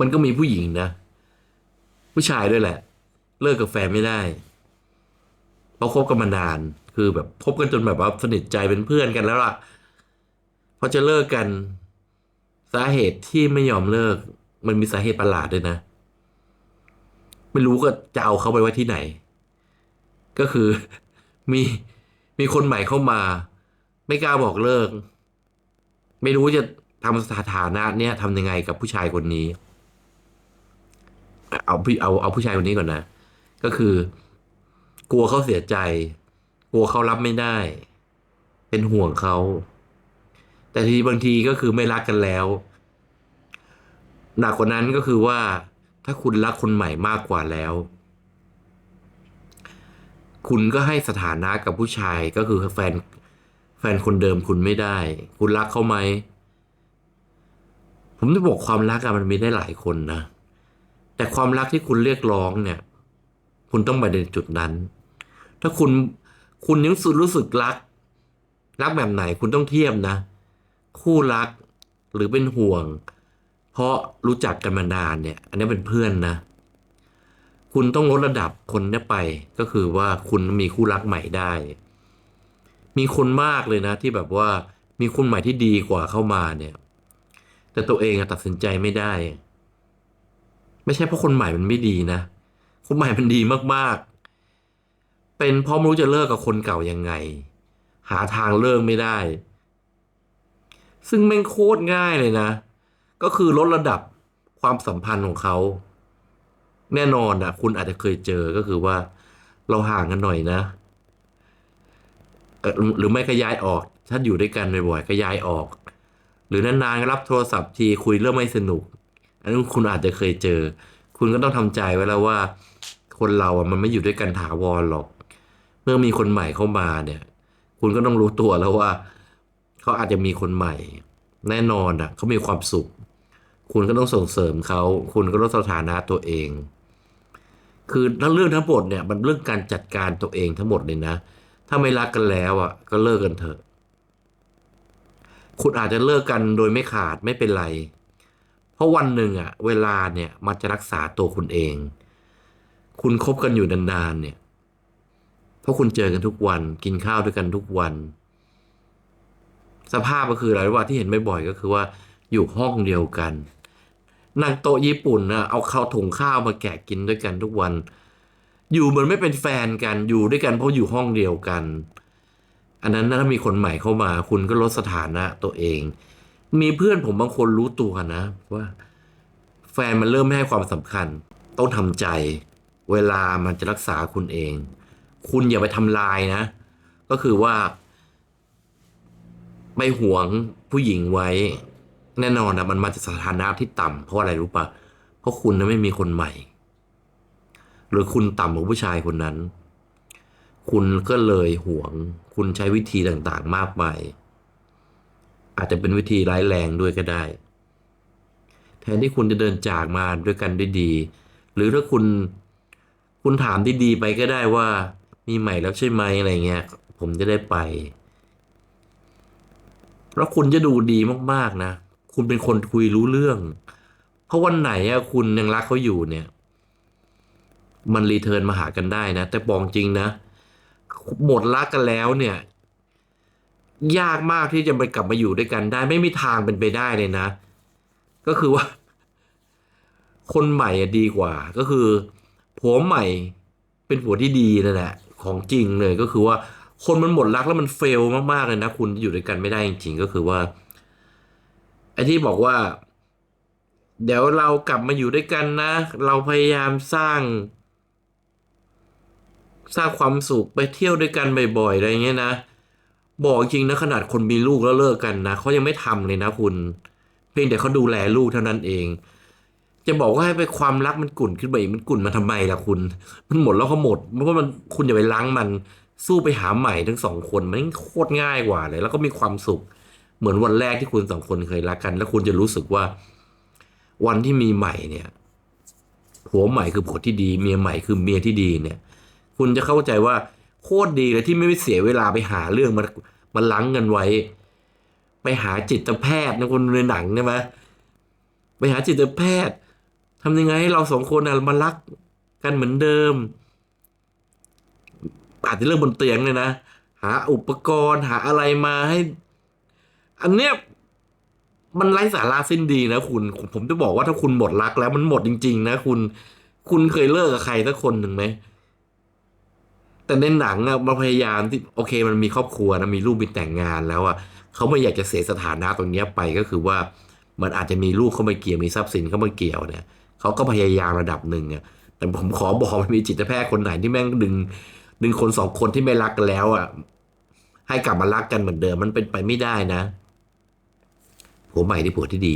มันก็มีผู้หญิงนะ ผู้ชายด้วยแหละ เลิกกับแฟนไม่ได้เพราะคบกันมานาน คือแบบคบกันจนแบบว่าสนิทใจเป็นเพื่อนกันแล้วล่ะพอจะเลิกกัน สาเหตุที่ไม่ยอมเลิก มันมีสาเหตุประหลาดด้วยนะ ไม่รู้ก็จะเอาเขาไปไว้ที่ไหน ก็คือมีมีคนใหม่เข้ามา ไม่กล้าบอกเลิก ไม่รู้จะทำสถานะเนี่ยทำยังไงกับผู้ชายคนนี้ เอาพี่เอาเอาผู้ชายคนนี้ก่อนนะ ก็คือ กลัวเขาเสียใจ กลัวเขารับไม่ได้ เป็นห่วงเขาแต่ทีบางทีก็คือไม่รักกันแล้ว หนักกว่านั้นก็คือว่าถ้าคุณรักคนใหม่มากกว่าแล้ว คุณก็ให้สถานะกับผู้ชายก็คือแฟนแฟนคนเดิมคุณไม่ได้ คุณรักเขาไหม ผมจะบอกความรักอะมันมีได้หลายคนนะ แต่ความรักที่คุณเรียกร้องเนี่ย คุณต้องไปในจุดนั้น ถ้าคุณคุณยังสุดรู้สึกรัก รักแบบไหนคุณต้องเทียบนะ คู่รักหรือเป็นห่วง เพราะรู้จักกันมานานเนี่ย อันนี้เป็นเพื่อนนะ คุณต้องลดระดับคนนี้ไป ก็คือว่าคุณมีคู่รักใหม่ได้ มีคนมากเลยนะ ที่แบบว่ามีคนใหม่ที่ดีกว่าเข้ามาเนี่ย แต่ตัวเองตัดสินใจไม่ได้ ไม่ใช่เพราะคนใหม่มันไม่ดีนะ คนใหม่มันดีมากๆ เป็นเพราะไม่รู้จะเลิกกับคนเก่ายังไง หาทางเลิกไม่ได้ ซึ่งแม่งโคตรง่ายเลยนะ ก็คือลดระดับความสัมพันธ์ของเขา แน่นอนอะคุณอาจจะเคยเจอก็คือว่า เราห่างกันหน่อยนะหรือไม่ก็ย้ายออก ถ้าอยู่ด้วยกันบ่อยๆก็ย้ายออก หรือนานๆก็รับโทรศัพท์ทีคุยเรื่องไม่สนุก อันนั้นคุณอาจจะเคยเจอ คุณก็ต้องทำใจไว้แล้วว่า คนเราอะมันไม่อยู่ด้วยกันถาวรหรอก เมื่อมีคนใหม่เข้ามาเนี่ย คุณก็ต้องรู้ตัวแล้วว่า เขาอาจจะมีคนใหม่ แน่นอนอะเขามีความสุข คุณก็ต้องส่งเสริมเขา คุณก็ต้องสถานะตัวเอง คือทั้งเรื่องทั้งหมดเนี่ยมันเรื่องการจัดการตัวเองทั้งหมดเลยนะ ถ้าไม่รักกันแล้วอะ ก็เลิกกันเถอะคุณอาจจะเลิกกันโดยไม่ขาดไม่เป็นไร เพราะวันหนึ่งอะเวลาเนี่ยมันจะรักษาตัวคุณเอง คุณคบกันอยู่นานๆเนี่ย เพราะคุณเจอกันทุกวัน กินข้าวด้วยกันทุกวัน สภาพก็คืออะไรว่าที่เห็นบ่อยๆก็คือว่าอยู่ห้องเดียวกันนั่งโต๊ะญี่ปุ่นนะเอาข้าวถุงข้าวมาแกะกินด้วยกันทุกวัน อยู่เหมือนไม่เป็นแฟนกันอยู่ด้วยกันเพราะอยู่ห้องเดียวกัน อันนั้นถ้ามีคนใหม่เข้ามา คุณก็ลดสถานะตัวเอง มีเพื่อนผมบางคนรู้ตัวนะ ว่า แฟนมันเริ่มไม่ให้ความสำคัญ ต้องทำใจ เวลามันจะรักษาคุณเอง คุณอย่าไปทำลายนะ ก็คือว่า ไปหวงผู้หญิงไว้ แน่นอนนะมันมาจากสถานะที่ต่ำเพราะอะไรรู้ปะเพราะคุณนะไม่มีคนใหม่ หรือคุณต่ำกว่าผู้ชายคนนั้น คุณก็เลยหวง คุณใช้วิธีต่างๆ มากมาย อาจจะเป็นวิธีร้ายแรงด้วยก็ได้ แทนที่คุณจะเดินจากมาด้วยกันด้ดี หรือถ้าคุณคุณถามดีๆไปก็ได้ว่า มีใหม่แล้วใช่ไหมอะไรเงี้ย ผมจะได้ไปแล้วคุณจะดูดีมากๆนะ คุณเป็นคนคุยรู้เรื่อง เพราะวันไหนอะคุณยังรักเขาอยู่เนี่ย มันรีเทิร์นมาหากันได้นะ แต่บอกจริงนะ หมดรักกันแล้วเนี่ย ยากมากที่จะไปกลับมาอยู่ด้วยกันได้ ไม่มีทางเป็นไปได้เลยนะ ก็คือว่า คนใหม่อะดีกว่า ก็คือผัวใหม่เป็นผัวที่ดีนั่นแหละของจริงเลยก็คือว่าคนมันหมดรักแล้วมันเฟลมากๆเลยนะ คุณอยู่ด้วยกันไม่ได้จริงๆก็คือว่าไอ้ที่บอกว่า เดี๋ยวเรากลับมาอยู่ด้วยกันนะ เราพยายามสร้าง สร้างความสุขไปเที่ยวด้วยกันบ่อยๆอะไรเงี้ยนะ บอกจริงนะขนาดคนมีลูกแล้วเลิกกันนะเขายังไม่ทำเลยนะคุณ เพียงแต่เขาดูแลลูกเท่านั้นเอง จะบอกว่าให้ไปความรักมันกุ่นขึ้นมาอีกมันกุ่นมาทำไมล่ะคุณ มันหมดแล้วก็หมดเพราะว่ามันคุณอย่าไปล้างมันสู้ไปหาใหม่ทั้งสองคนมันโคตรง่ายกว่าเลย แล้วก็มีความสุข เหมือนวันแรกที่คุณสองคนเคยรักกัน แล้วคุณจะรู้สึกว่า วันที่มีใหม่เนี่ยผัวใหม่คือผัวที่ดี เมียใหม่คือเมียที่ดีเนี่ย คุณจะเข้าใจว่า โคตรดีเลยที่ไม่เสียเวลาไปหาเรื่องมามาล้างเงินไว้ ไปหาจิตแพทย์นะคุณในหนังใช่ไหมไปหาจิตแพทย์ทำยังไงให้เราสองคนนะมารักกันเหมือนเดิม อาจจะเรื่องบนเตียงเลยนะ หาอุปกรณ์หาอะไรมาให้ อันเนี้ยมันไร้สาระสิ้นดีนะคุณ ผมจะบอกว่าถ้าคุณหมดรักแล้วมันหมดจริง ๆ นะคุณ คุณเคยเลิกกับใครสักคนหนึ่งไหม แต่ในหนังอะมันพยายามที่โอเคมันมีครอบครัวนะมีลูกมีแต่งงานแล้วอะเขาไม่อยากจะเสียสถานะตรงเนี้ยไปก็คือว่ามันอาจจะมีลูกเข้ามาเกี่ยวมีทรัพย์สินเข้ามาเกี่ยวเนี่ยเขาก็พยายามระดับหนึ่งอะแต่ผมขอบอกมันมีจิตแพทย์คนไหนที่แม่งดึง ดึงคนสองคนที่ไม่รักกันแล้วอะให้กลับมารักกันเหมือนเดิมมันเป็นไปไม่ได้นะผัวใหม่ที่ผัวที่ดี